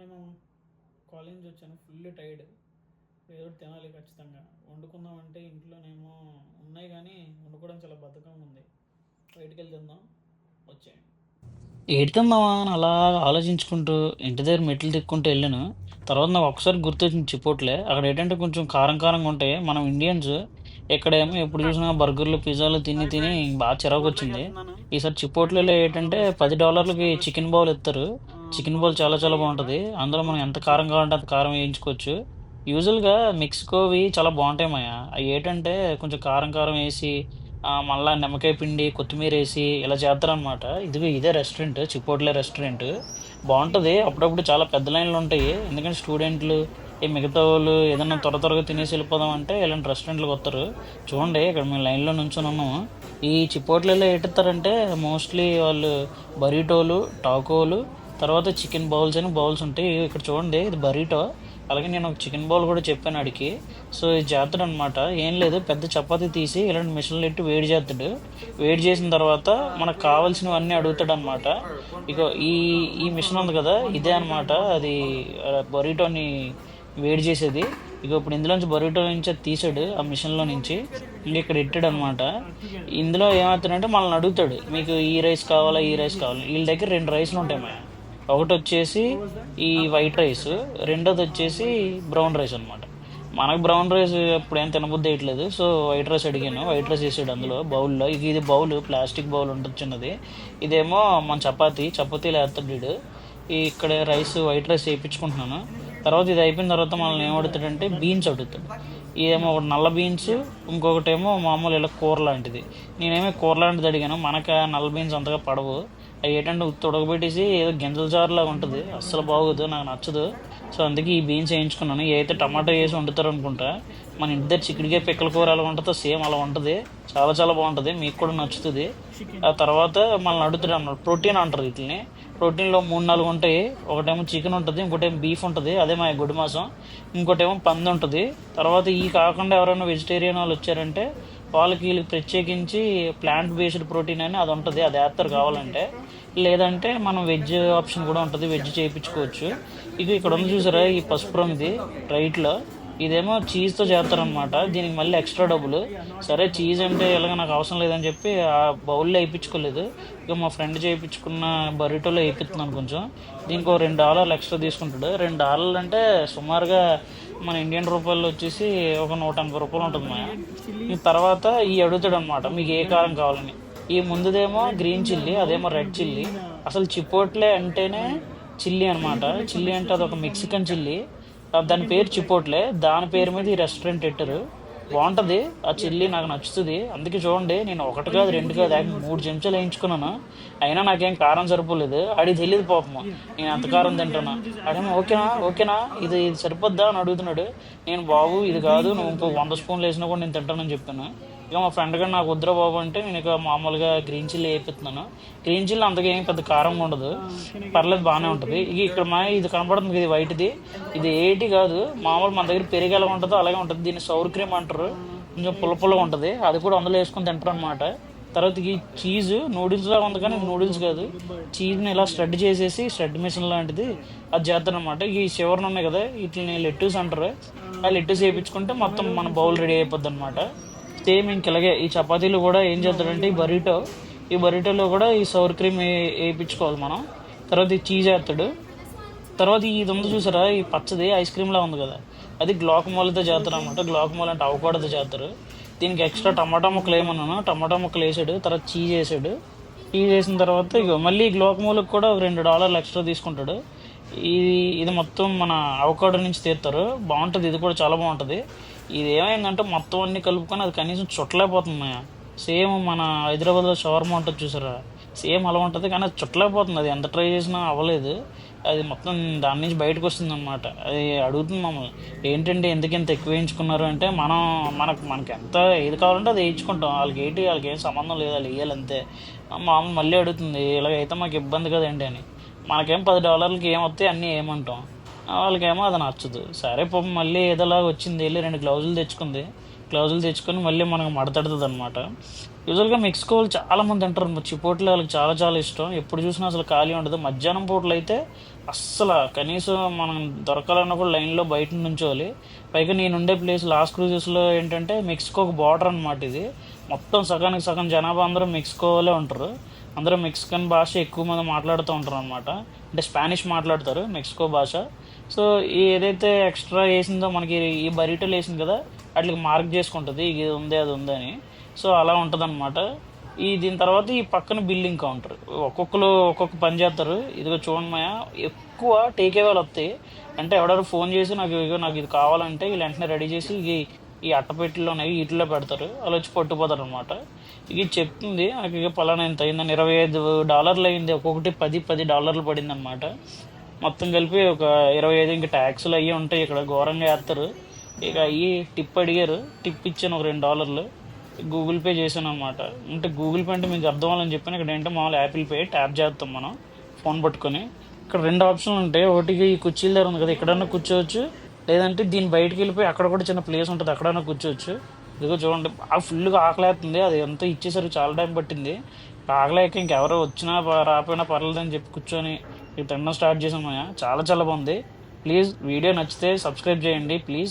మేము కాలేజ్ నుంచి వచ్చాను ఫుల్ టైర్డ్ ఏదో తినాలి ఖచ్చితంగా. వండుకుందామంటే ఇంట్లోనేమో ఉన్నాయి కానీ వండుకోవడం చాలా బద్ధకంగా ఉంది. బయటికి వెళ్ళి తిందాం వచ్చేయండి. ఏడుతుందామా అని అలా ఆలోచించుకుంటూ ఇంటి దగ్గర మెట్లు తిక్కుంటూ వెళ్ళాను. తర్వాత నాకు ఒకసారి గుర్తొచ్చింది చిపోట్లే. అక్కడ ఏంటంటే కొంచెం కారం కారంగా ఉంటాయి మనం ఇండియన్స్ ఎక్కడేమో ఎప్పుడు చూసినా బర్గర్లు పిజ్జాలు తిని తిని బాగా చిరాకు వచ్చింది ఈసారి చిపోట్లలో ఏంటంటే పది డాలర్లకి చికెన్ బౌల్ ఇస్తారు. చికెన్ బౌల్ చాలా చాలా బాగుంటుంది. అందులో మనం ఎంత కారం కావాలంటే అంత కారం వేయించుకోవచ్చు. యూజువల్గా మెక్సికోవి చాలా బాగుంటాయి మాయా. అవి ఏంటంటే కొంచెం కారం కారం వేసి మళ్ళీ మళ్ళా నిమ్మకాయ పిండి కొత్తిమీర వేసి ఇలా చేస్తారనమాట ఇది ఇదే రెస్టారెంట్ చిపోట్లే రెస్టారెంట్ బాగుంటుంది. అప్పుడప్పుడు చాలా పెద్ద లైన్లు ఉంటాయి. ఎందుకంటే స్టూడెంట్లు ఈ మిగతా వాళ్ళు ఏదైనా త్వర త్వరగా తినేసి వెళ్ళిపోదాం అంటే ఇలాంటి రెస్టారెంట్లకు వస్తారు. చూడండి ఇక్కడ మేము లైన్లో నుంచుని ఉన్నాము. ఈ చిపోట్లలో ఏంటిస్తారంటే మోస్ట్లీ వాళ్ళు బరీటోలు టాకోలు తర్వాత చికెన్ బౌల్స్ అని బౌల్స్ ఉంటాయి. ఇక్కడ చూడండి ఇది బరీటో. అలాగే నేను ఒక చికెన్ బౌల్ కూడా చెప్పాను అడిగి సో ఇది చేస్తాడు అనమాట ఏం లేదు పెద్ద చపాతి తీసి ఇలాంటి మిషన్లు ఎట్టి వేడి చేస్తాడు. వేడి చేసిన తర్వాత మనకు కావాల్సినవన్నీ అడుగుతాడు అనమాట ఇక ఈ ఈ మిషన్ ఉంది కదా ఇదే అనమాట అది బొరీటోని వేడి చేసేది. ఇక ఇప్పుడు ఇందులోంచి బొరీటో నుంచి అది తీసాడు ఆ మిషన్లో నుంచి. ఇంక ఇక్కడ ఎట్టాడు అనమాట ఇందులో ఏమవుతాడంటే మనల్ని అడుగుతాడు మీకు ఈ రైస్ కావాలా ఈ రైస్ కావాలా? వీళ్ళ దగ్గర రెండు రైస్లు ఉంటాయి మా ఒకటి వచ్చేసి ఈ వైట్ రైస్ రెండోది వచ్చేసి బ్రౌన్ రైస్ అనమాట మనకు బ్రౌన్ రైస్ ఎప్పుడేం ఏం తినబుద్ధి వేయట్లేదు సో వైట్ రైస్ అడిగాను. వైట్ రైస్ వేసాడు అందులో బౌల్లో. ఇది ఇది బౌల్ ప్లాస్టిక్ బౌల్ ఉంటుంది చిన్నది. ఇదేమో మన చపాతి చపాతీలు వేస్తాడు వీడు. ఈ ఇక్కడ రైస్ వైట్ రైస్ వేయించుకుంటున్నాను. తర్వాత ఇది అయిపోయిన తర్వాత మనల్ని ఏం అడుగుతాడంటే బీన్స్ అడుగుతాడు. ఇదేమో ఒకటి నల్ల బీన్స్ ఇంకొకటేమో మామూలు ఇలా కూర లాంటిది. నేనేమో కూర లాంటిది అడిగాను. మనకు నల్ల బీన్స్ అంతగా పడవు. ఏంటంటే ఉత్తి ఉడకబెట్టేసి ఏదో గింజల జారులాగా ఉంటుంది. అస్సలు బాగోదు నాకు నచ్చదు. సో అందుకే ఈ బీన్స్ వేయించుకున్నాను. ఏదైతే టమాటా టమాటో వేసి వండుతారు అనుకుంటా మన ఇంటి దగ్గర చిక్కుడుకాయ పిక్కల కూర ఎలా ఉంటుందో సేమ్ అలా ఉంటుంది. చాలా చాలా బాగుంటుంది. మీకు కూడా నచ్చుతుంది. ఆ తర్వాత మనల్ని అడుగుతాడు అన్నమాట ప్రోటీన్ అంటారు వీటిని. ప్రోటీన్లో మూడు నాలుగు ఉంటాయి. ఒకటేమో చికెన్ ఉంటుంది ఇంకోటేమో బీఫ్ ఉంటుంది. అదే మా గుడి మాసం. ఇంకోటేమో పంది ఉంటుంది. తర్వాత ఈ కాకుండా ఎవరైనా వెజిటేరియన్ వాళ్ళు వచ్చారంటే వాళ్ళకి వీళ్ళకి ప్రత్యేకించి ప్లాంట్ బేస్డ్ ప్రోటీన్ అని అది ఉంటుంది అది వేస్తారు కావాలంటే. లేదంటే మనం వెజ్ ఆప్షన్ కూడా ఉంటుంది వెజ్ చేయించుకోవచ్చు. ఇది ఇక్కడ ఉంది చూసారా ఈ పసుపు రంగుది రైట్లో ఇదేమో చీజ్తో చేస్తారనమాట దీనికి మళ్ళీ ఎక్స్ట్రా డబ్బులు సరే చీజ్ అంటే ఇలాగ నాకు అవసరం లేదని చెప్పి ఆ బౌల్లో వేయించుకోలేదు. ఇక మా ఫ్రెండ్ చేయించుకున్న బరిటోలో వేయిస్తున్నాను కొంచెం. దీనికి ఒక రెండు డాలర్లు ఎక్స్ట్రా తీసుకుంటాడు. రెండు డాలర్లు అంటే సుమారుగా మన ఇండియన్ రూపాయలు వచ్చేసి ఒక నూట ఎనభై రూపాయలు ఉంటుంది మా ఈ తర్వాత ఈ అడుగుతాడు అనమాట మీకు ఏ కారం కావాలని? ఈ ముందుదేమో గ్రీన్ చిల్లీ అదేమో రెడ్ చిల్లీ అసలు చిపోట్లే అంటేనే చిల్లీ అనమాట చిల్లీ అంటే అదొక మెక్సికన్ చిల్లీ దాని పేరు చిపోట్లే. దాని పేరు మీద ఈ రెస్టారెంట్ పెట్టారు. బాగుంటుంది. ఆ చిల్లీ నాకు నచ్చుతుంది. అందుకే చూడండి నేను ఒకటి కాదు రెండు కాదు మూడు చెంచాలు వేయించుకున్నాను. అయినా నాకేం కారం సరిపోలేదు. ఆడికి తెలియదు పాపం నేను ఎంత కారం తింటాను? ఆడేమో ఓకేనా? ఓకేనా? ఇది ఇది సరిపోద్దా? అని అడుగుతున్నాడు. నేను బాబు ఇది కాదు. నువ్వు ఇంకో వంద స్పూన్లు వేసినా కూడా నేను తింటానని చెప్పాను ఇక మా ఫ్రెండ్ గారు నాకు వద్దురా బాబు అంటే నేను ఇక మామూలుగా గ్రీన్ చిల్లీ వేపిస్తున్నాను. గ్రీన్ చిల్లీ అంతగా ఏం పెద్ద కారంగా ఉండదు. పర్లేదు బాగానే ఉంటుంది. ఇక ఇక్కడ మా ఇది కనపడుతుంది ఇది వైట్ది ఇది ఏటి కాదు మామూలు మన దగ్గర పెరుగు ఎలా ఉంటుందో అలాగే ఉంటుంది. దీన్ని సౌర్ క్రీమ్ అంటారు. కొంచెం పుల్ల పుల్లగా ఉంటుంది. అది కూడా అందులో వేసుకొని తింటారు అనమాట తర్వాత ఈ చీజ్ నూడిల్స్ లాగా ఉంది కానీ నూడిల్స్ కాదు. చీజ్ని ఇలా స్ట్రెడ్ చేసేసి స్ట్రెడ్ మిషన్ లాంటిది అది చేస్తారనమాట ఈ చివరన ఉన్నాయి కదా వీటిని లెట్టూస్ అంటారు. ఆ లెట్టూస్ వేయించుకుంటే మొత్తం మన బౌల్ రెడీ అయిపోద్ది అనమాట సేమ్ ఇంకెలాగే ఈ చపాతీలు కూడా ఏం చేస్తాడంటే ఈ బరీటో ఈ బరీటోలో కూడా ఈ సౌర్ క్రీమ్ వేయించుకోవాలి మనం. తర్వాత ఈ చీజ్ వేస్తాడు. తర్వాత ఇది ఉంది చూసారా? ఈ పచ్చది ఐస్ క్రీమ్ లా ఉంది కదా. అది గ్లాక్ మూలతో చేస్తారు అనమాట గ్లాక్ మూల అంటే అవకాడతో చేస్తారు. దీనికి ఎక్స్ట్రా టమాటా ముక్కలు ఏమన్నాను టమాటా ముక్కలు వేసాడు. తర్వాత చీజ్ వేసాడు. చీజ్ వేసిన తర్వాత ఇగో మళ్ళీ గ్లాక్ మూలకు కూడా ఒక రెండు డాలర్లు ఎక్స్ట్రా తీసుకుంటాడు. ఇది ఇది మొత్తం మన అవకాడో నుంచి తీస్తారు. బాగుంటుంది. ఇది కూడా చాలా బాగుంటుంది. ఇది ఏమైందంటే మొత్తం అన్ని కలుపుకొని అది కనీసం చుట్టలేకపోతుంది సేమ్ మన హైదరాబాద్లో షవర్మా ఉంటుంది చూసారా? సేమ్ అలా ఉంటుంది కానీ అది చుట్టలేకపోతుంది. అది ఎంత ట్రై చేసినా అవ్వలేదు. అది మొత్తం దాని నుంచి బయటకు వస్తుంది అనమాట అది అడుగుతుంది మమ్మల్ని. ఏంటంటే ఎందుకు ఇంత ఎక్కువ వేయించుకున్నారు అంటే మనం మనకు మనకి ఎంత ఏది కావాలంటే అది వేయించుకుంటాం. వాళ్ళకి ఏంటి వాళ్ళకి ఏం సంబంధం లేదు వాళ్ళు వేయాలంతే మామూలు మళ్ళీ అడుగుతుంది ఇలాగైతే మాకు ఇబ్బంది కదండి అని. మనకేం పది డాలర్లకి ఏమొస్తాయి అన్నీ ఏమంటాం. వాళ్ళకేమో అది నచ్చదు. సరే పాపం మళ్ళీ ఏదోలాగా వచ్చింది వెళ్ళి రెండు గ్లౌజులు తెచ్చుకుంది. గ్లౌజులు తెచ్చుకొని మళ్ళీ మనకు మడతడుతుంది అనమాట యూజువల్గా మెక్సికోలు చాలామంది చాలా తింటారు చిపోట్లు వాళ్ళకి చాలా చాలా ఇష్టం. ఎప్పుడు చూసినా అసలు ఖాళీ ఉండదు. మధ్యాహ్నం పూటలు అయితే అస్సలు కనీసం మనం దొరకాలన్నప్పుడు లైన్లో బయట నుంచోవాలి. పైగా నేను ఉండే ప్లేస్ లాస్ట్ క్రూజెస్లో ఏంటంటే మెక్సికోకి బార్డర్ అనమాట ఇది. మొత్తం సగానికి సగం జనాభా అందరూ మెక్సికోలో ఉంటారు. అందరూ మెక్సికన్ భాష ఎక్కువ మంది మాట్లాడుతూ ఉంటారు అనమాట అంటే స్పానిష్ మాట్లాడతారు మెక్సికో భాష. సో ఏదైతే ఎక్స్ట్రా వేసిందో మనకి ఈ బరీటోలు వేసింది కదా వాటికి మార్క్ చేసుకుంటుంది ఇది ఉంది అది ఉంది అని. సో అలా ఉంటుంది ఈ దీని తర్వాత ఈ పక్కన బిల్లింగ్ కౌంటర్. ఒక్కొక్కరు ఒక్కొక్క పని చేస్తారు. ఇదిగో చూడండి ఎక్కువ టేకే వస్తాయి. అంటే ఎవడారు ఫోన్ చేసి నాకు ఇదిగో నాకు ఇది కావాలంటే వీళ్ళు వెంటనే రెడీ చేసి ఈ ఈ అట్టపెట్టిలో ఉన్నాయి వీటిలో పెడతారు. అలా వచ్చి పట్టుకుపోతారు అనమాట ఇది చెప్తుంది నాకు ఇక పలానా ఎంత అయిందని. ఇరవై ఐదు డాలర్లు అయింది. ఒక్కొక్కటి పది పది డాలర్లు పడింది అనమాట మొత్తం కలిపి ఒక ఇరవై ఐదు ఇంకా ట్యాక్సులు అవి ఉంటాయి. ఇక్కడ ఘోరంగా వేస్తారు ఇక అవి టిప్ అడిగారు. టిప్ ఇచ్చాను ఒక రెండు డాలర్లు. గూగుల్ పే చేశాను అనమాట అంటే గూగుల్ పే అంటే మీకు అర్థం అవ్వాలని చెప్పాను. ఇక్కడ ఏంటంటే మామూలు యాపిల్ పే ట్యాప్ చేస్తాం మనం. ఫోన్ పట్టుకొని. ఇక్కడ రెండు ఆప్షన్లు ఉంటాయి. ఒకటి ఈ కుర్చీల దగ్గర ఉంది కదా ఎక్కడన్నా కూర్చోవచ్చు. లేదంటే దీని బయటికి వెళ్ళిపోయి అక్కడ కూడా చిన్న ప్లేస్ ఉంటుంది అక్కడన్నా కూర్చోవచ్చు. ఇదిగో చూడండి. ఆ ఫుల్గా ఆకలేస్తుంది అది ఎంత ఇచ్చేసరికి చాలా టైం పట్టింది. ఆకలేక ఇంకెవరో వచ్చినా రాకపోయినా పర్లేదని చెప్పి కూర్చొని ఇప్పుడు తినడం స్టార్ట్ చేసామయ్యా చాలా చాలా బాగుంది. ప్లీజ్ వీడియో నచ్చితే సబ్స్క్రైబ్ చేయండి. ప్లీజ్.